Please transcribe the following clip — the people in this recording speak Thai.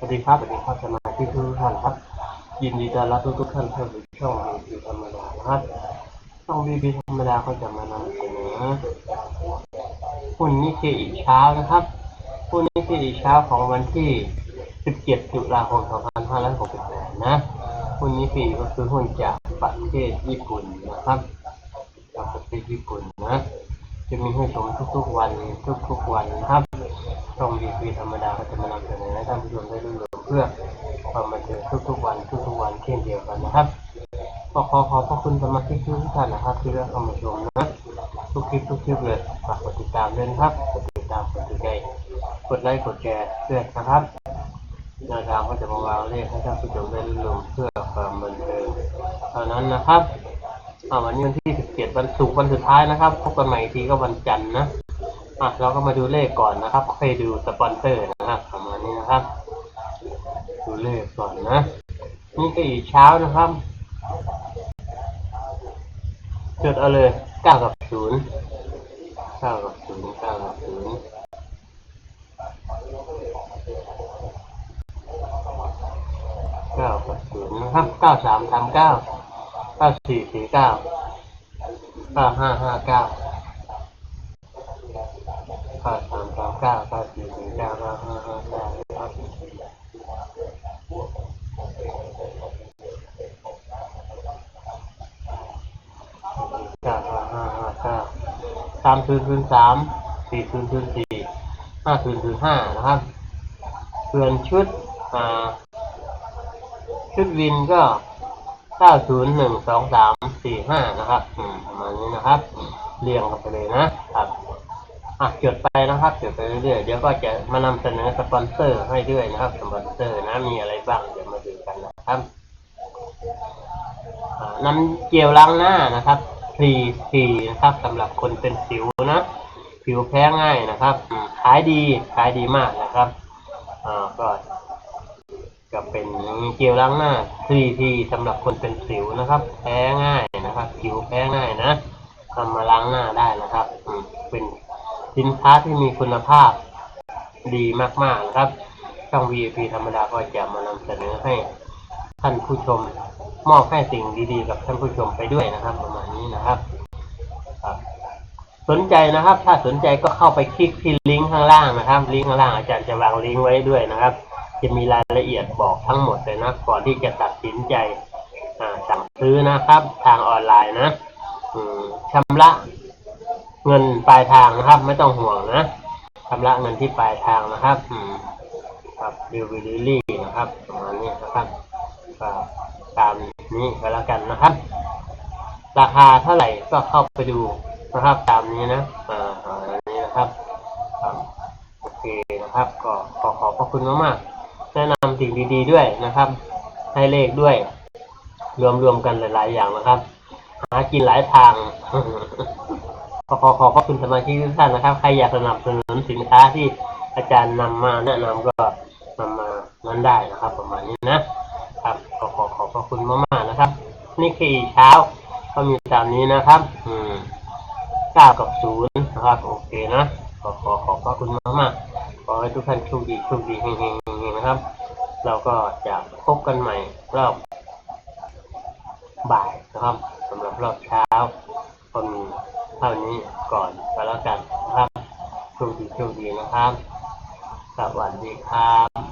สวัสดีครับสวัสดีครับสมาชิกทุกท่านครับ ยินดีต้อนรับทุกทุกท่านเข้าสู่ช่องวีพีธรรมดานะครับช่องวีพีธรรมดาก็จะมานำเสนอหุ้นนิเคอีกเช้านะครับหุ้นนิเคอีกเช้าของวันที่ 17 ตุลาคม 2568 นะหุ้นนิเคก็คือหุ้นจากประเทศญี่ปุ่นนะครับจากประเทศญี่ปุ่นนะ จะมีให้ชมทุกๆวันทุกๆวันนะครับ ช่องดีวีธรรมดาก็จะมานำเสนอให้ท่านผู้ชมได้รู้เพื่อความบันเทิงทุกๆวันทุกๆวันเช่นเดียวกันนะครับก็ขอขอบพระคุณสมาชิกทุกท่านนะครับ ที่เลือกเข้ามาชมนะทุกคลิปทุกคลิปเลยฝากกดติดตามด้วยนะครับกดติดตามกดติดใจกดไลค์กดแชร์ด้วยนะครับแนวทางก็จะมาวางเลขให้ท่านผู้ชมได้รู้เพื่อความบันเทิงเท่านั้นนะครับวันนี้วันที่ 17 วันศุกร์วันสุดท้ายนะครับ พบกันใหม่อีกทีก็วันจันทร์นะ อะเราก็มาดูเลขก่อนนะครับค่อยดูสปอนเซอร์นะครับประมาณนี้นะครับ ดูเลขก่อนนะ นี่ก็อีกเช้านะครับจดเอาเลยเก้ากับศูนย์เก้ากับศูนย์เก้ากับศูนย์เก้ากับศูนย์นะครับเก้าสามสามเก้าเก้าสี่สี่เก้าเก้าห้าห้าเก้า เก้าสามสาเก้าเก้าสี่สี่เก้าเก้าห้าห้าเก้าเก้าห้าห้าห้าเก้าสามศูนย์ศูนย์สามสี่ศูนย์ศูนย์สี่ห้าศูนย์ศูนย์ห้านะครับส่วนชุดอ่าชุดวินก็เก้าศูนย์หนึ่งสองสามสี่ห้านะครับอืมประมาณนี้นะครับ เรียงกันไปเลยนะครับ อะจดไปนะครับจดไปเรื่อยๆเดี๋ยวก็จะมานำเสนอสปอนเซอร์ให้ด้วยนะครับสปอนเซอร์นะมีอะไรบ้างเดี๋ยวมาดูกันนะครับอ่าน้ำเจลล้างหน้านะครับฟรีฟรีนะครับสำหรับคนเป็นสิวนะผิวแพ้ง่ายนะครับขายดีขายดีมากนะครับอ่าก็ก็เป็นเจลล้างหน้าฟรีฟรีสำหรับคนเป็นสิวนะครับ แพ้ง่ายนะครับผิวแพ้ง่ายนะทำมาล้างหน้าได้นะครับอืมเป็น สินค้าที่มีคุณภาพดีมากๆนะครับช่อง VIP ธรรมดาก็จะมานำเสนอให้ท่านผู้ชมมอบให้สิ่งดีๆ กับท่านผู้ชมไปด้วยนะครับ ประมาณนี้นะครับครับ สนใจนะครับ ถ้าสนใจก็เข้าไปคลิกที่ลิงก์ข้างล่างนะครับ ลิงก์ข้างล่างอาจารย์จะวางลิงก์ไว้ด้วยนะครับ จะมีรายละเอียดบอกทั้งหมดเลยนะก่อนที่จะตัดสินใจสั่งซื้อนะครับ ทางออนไลน์นะชำระเงิน ปลายทางนะครับ ไม่ต้องห่วงนะชำระเงินที่ปลายทางนะครับอืมครับดิววิลลี่นะครับประมาณนี้นะครับก็ตามนี้ก็แล้วกันนะครับ ราคาเท่าไหร่ก็เข้าไปดูนะครับตามนี้นะอ่าอันนี้นะครับครับโอเคนะครับ ก็ขอขอบพระคุณมากๆแนะนำสิ่งดี ๆ ด้วยนะครับ ให้เลขด้วย รวมๆกันหลาย ๆ อย่างนะครับ หากินหลายทาง ขอขอขอบพระคุณสมาชิกทุกท่านนะครับ ใครอยากสนับสนุนสินค้าที่อาจารย์นำมาแนะนำก็นำมานั้นได้นะครับ ประมาณนี้นะครับ ขอขอขอบพระคุณมากๆนะครับ นี่คือเช้าก็มีตามนี้นะครับ อืมเก้ากับศูนย์นะครับ โอเคนะขอขอขอบพระคุณมากๆขอให้ทุกท่านโชคดีโชคดีเฮงๆๆนะครับ เราก็จะพบกันใหม่รอบบ่ายนะครับสำหรับรอบเช้าก็มี เท่านี้ก่อนก็แล้วกันนะครับโชคดีโชคดีนะครับ สวัสดีครับ